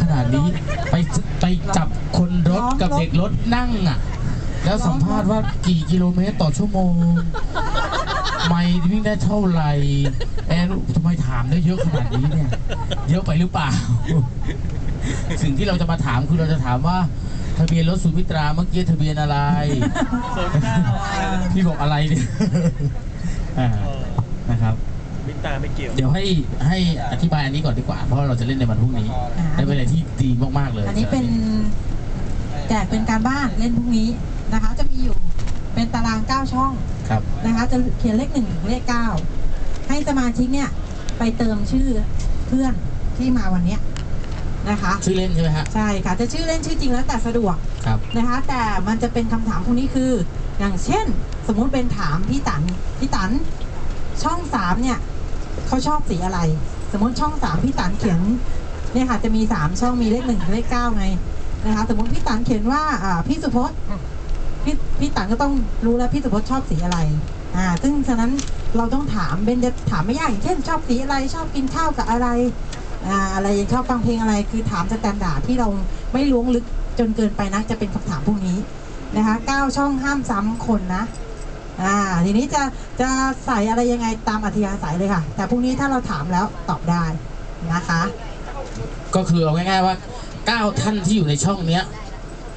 ขนาดนี้ ไปไปจับคนรถกับเด็กรถนั่งอะ แล้วสัมภาษณ์ว่ากี่กิโลเมตรต่อชั่วโมง ไม่วิ่งได้เท่าไหร่แอนทำไมถามได้เยอะขนาดนี้เนี่ย เยอะไปหรือเปล่า สิ่งที่เราจะมาถามคือเราจะถามว่าทะเบียนรถสุมิตราเมื่อกี้ทะเบียนอะไรศูนย์เก้าพี่บอกอะไรเนี่ย อ่านะครับ มิตา ไม่เกี่ยว เดี๋ยวให้ให้อธิบายอันนี้ก่อนดีกว่า เพราะเราจะเล่นในวันพรุ่งนี้อ่าได้เป็นอะไรที่ดีมากๆเลยอันนี้เป็นแจกเป็นการบ้านเล่นพรุ่งนี้นะคะ จะมีอยู่เป็นตาราง 9 ช่องครับ นะคะ จะเขียนเลขหนึ่งถึงเลขเก้าให้สมาชิกเนี่ยไปเติมชื่อเพื่อนที่มาวันเนี้ยนะคะ ชื่อเล่นใช่ไหมฮะใช่ค่ะจะชื่อเล่นชื่อจริงแล้วแต่สะดวกครับ นะคะ แต่มันจะเป็นคำถามพวกนี้คือ อย่างเช่น สมมุติเป็นถามพี่ตันพี่ตันช่องสามเนี่ย เขาชอบสีอะไร สมมติช่องสามพี่ตันเขียนเนี่ยค่ะจะมีสามช่องมีเลขหนึ่งเลขเก้าไงนะคะสมมติพี่ตันเขียนว่าอ่าพี่สุพจน์พี่พี่ตันก็ต้องรู้แล้วพี่สุพจน์ชอบสีอะไรอ่าซึ่งฉะนั้นเราต้องถามเป็นจะถามไม่ยากอย่างเช่น ชอบสีอะไรชอบกินข้าวกับอะไรอ่าอะไรชอบฟังเพลงอะไรคือถามสแตนดาร์ดที่เราไม่ล้วงลึกจนเกินไปนักจะเป็นคำถามพวกนี้นะคะเก้าช่องห้ามซ้ำคนนะ ทีนี้จะจะใส่อะไรยังไงตามอัธยาศัยเลยค่ะ แต่พรุ่งนี้ถ้าเราถามแล้วตอบได้นะคะ ก็คือเอาง่ายๆว่าเก้าท่านที่อยู่ในช่องเนี้ย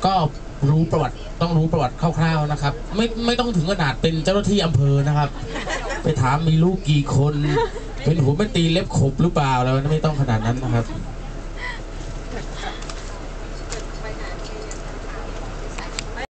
ก็รู้ประวัติต้องรู้ประวัติคร่าวๆนะครับ ไม่ไม่ต้องถึงขนาดเป็นเจ้าหน้าที่อำเภอนะครับ ไปถามมีลูกกี่คน เป็นหัวเป็นตีเล็บขบหรือเปล่าอะไรไม่ต้องขนาดนั้นนะครับ